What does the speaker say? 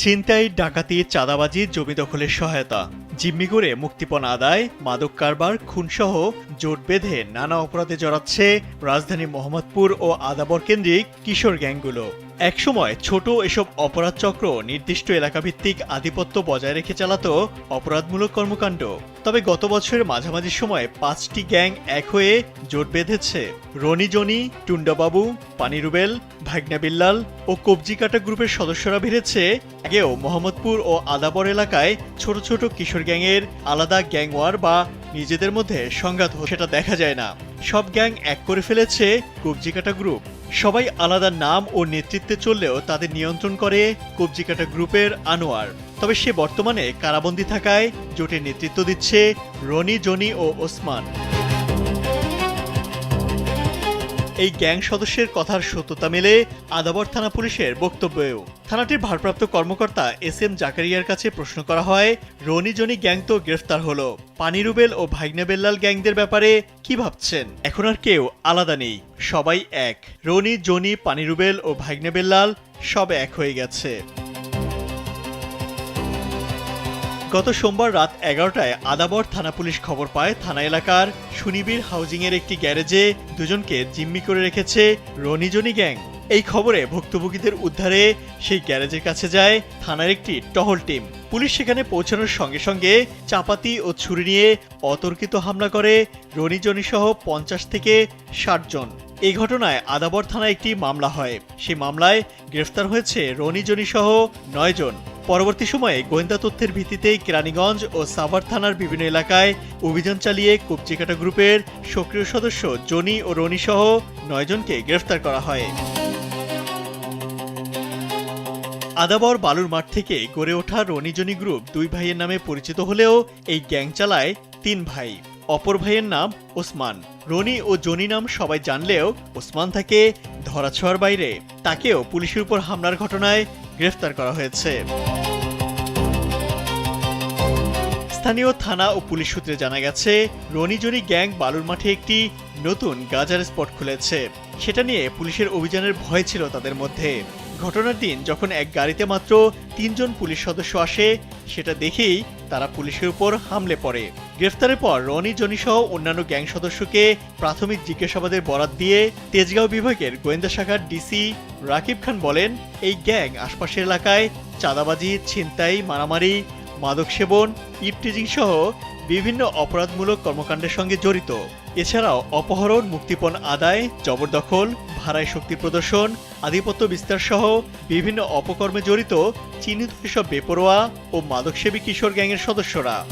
ছিনতাই, ডাকাতি, চাঁদাবাজি, জমি দখলের সহায়তা। জিম্মি করে মুক্তিপণ আদায়, মাদক কারবার, খুনসহ জোট বেঁধে নানা অপরাধে জড়াচ্ছে রাজধানী মোহাম্মদপুর ও আদাবর কেন্দ্রিক কিশোর গ্যাংগুলো। একসময় ছোট এসব অপরাধ চক্র নির্দিষ্ট এলাকাভিত্তিক আধিপত্য বজায় রেখে চালাত অপরাধমূলক কর্মকাণ্ড। তবে গত বছরের মাঝামাঝি সময়ে পাঁচটি গ্যাং এক হয়ে জোট বেঁধেছে। রনি জনি, টুন্ডাবাবু, পানিরুবেল, ভাগনা বিল্লাল ও কবজি কাটা গ্রুপের সদস্যরা বেড়েছে আগেও মোহাম্মদপুর ও আদাবর এলাকায় ছোট ছোট কিশোর গ্যাংয়ের আলাদা গ্যাং ওয়ার বা নিজেদের মধ্যে সংঘাত সেটা দেখা যায় না। সব গ্যাং এক করে ফেলেছে কবজিকাটা গ্রুপ। সবাই আলাদা নাম ও নেতৃত্বে চললেও তাদের নিয়ন্ত্রণ করে কবজিকাটা গ্রুপের আনোয়ার। তবে সে বর্তমানে কারাবন্দী থাকায় জোটের নেতৃত্ব দিচ্ছে রনি, জনি ও ওসমান। এই গ্যাং সদস্যের কথার সত্যতা মেলে আদাবর থানা পুলিশের বক্তব্যেও। থানাটির ভারপ্রাপ্ত কর্মকর্তা এস এম জাকারিয়ার কাছে প্রশ্ন করা হয়, রনি জনি গ্যাং তো গ্রেফতার হলো। পানিরুবেল ও ভাইগনা বেল্লাল গ্যাংদের ব্যাপারে কি ভাবছেন? এখন আর কেউ আলাদা নেই, সবাই এক। রনি, জনি, পানিরুবেল ও ভাইগনা বেল্লাল সব এক হয়ে গেছে। গত সোমবার রাত এগারোটায় আদাবর থানা পুলিশ খবর পায়, থানা এলাকার সুনিবির হাউজিংয়ের একটি গ্যারেজে দুজনকে জিম্মি করে রেখেছে রনিজনি গ্যাং। এই খবরে ভুক্তভোগীদের উদ্ধারে সেই গ্যারেজের কাছে যায় থানার একটি টহল টিম। পুলিশ সেখানে পৌঁছানোর সঙ্গে সঙ্গে চাপাতি ও ছুরি নিয়ে অতর্কিত হামলা করে রনিজনি সহ পঞ্চাশ থেকে ষাট জন। এই ঘটনায় আদাবর থানায় একটি মামলা হয়। সেই মামলায় গ্রেফতার হয়েছে রনিজনি সহ নয় জন। পরবর্তী সময়ে গোয়েন্দা তথ্যের ভিত্তিতে কেরানীগঞ্জ ও সাভার থানার বিভিন্ন এলাকায় অভিযান চালিয়ে কবজিকাটা গ্রুপের সক্রিয় সদস্য জনি ও রনি সহ নয়জনকে গ্রেফতার করা হয়। আদাবর বালুর মাঠ থেকে গড়ে ওঠা রনিজনি গ্রুপ দুই ভাইয়ের নামে পরিচিত হলেও এই গ্যাং চালায় তিন ভাই। অপর ভাইয়ের নাম ওসমান। রনি ও জনি নাম সবাই জানলেও ওসমান থাকে ধরাছোঁয়ার বাইরে। তাকেও পুলিশের উপর হামলার ঘটনায় গ্রেফতার করা হয়েছে। স্থানীয় থানা ও পুলিশ সূত্রে জানা গেছে, রনিজনি গ্যাং বালুর মাঠে একটি নতুন গাজার স্পট খুলেছে। সেটা নিয়ে পুলিশের অভিযানের ভয় ছিল তাদের মধ্যে। ঘটনার দিন যখন এক গাড়িতে মাত্র তিনজন পুলিশ সদস্য আসে, সেটা দেখেই তারা পুলিশের উপর হামলে পড়ে। গ্রেফতারের পর রনি, জনি সহ অন্যান্য গ্যাং সদস্যকে প্রাথমিক জিজ্ঞাসাবাদের বরাত দিয়ে তেজগাঁও বিভাগের গোয়েন্দা শাখার ডিসি রাকিব খান বলেন, এই গ্যাং আশপাশের এলাকায় চাঁদাবাজি, ছিনতাই, মারামারি মাদক সেবন ইপটিজিং সহ বিভিন্ন অপরাধমূলক কর্মকাণ্ডের সঙ্গে জড়িত। এছাড়াও অপহরণ, মুক্তিপণ আদায়, জবরদখল ভাড়ায় শক্তি প্রদর্শন, আধিপত্য বিস্তার সহ বিভিন্ন অপকর্মে জড়িত চিহ্নিত এসব বেপরোয়া ও মাদকসেবী কিশোর গ্যাংয়ের সদস্যরা।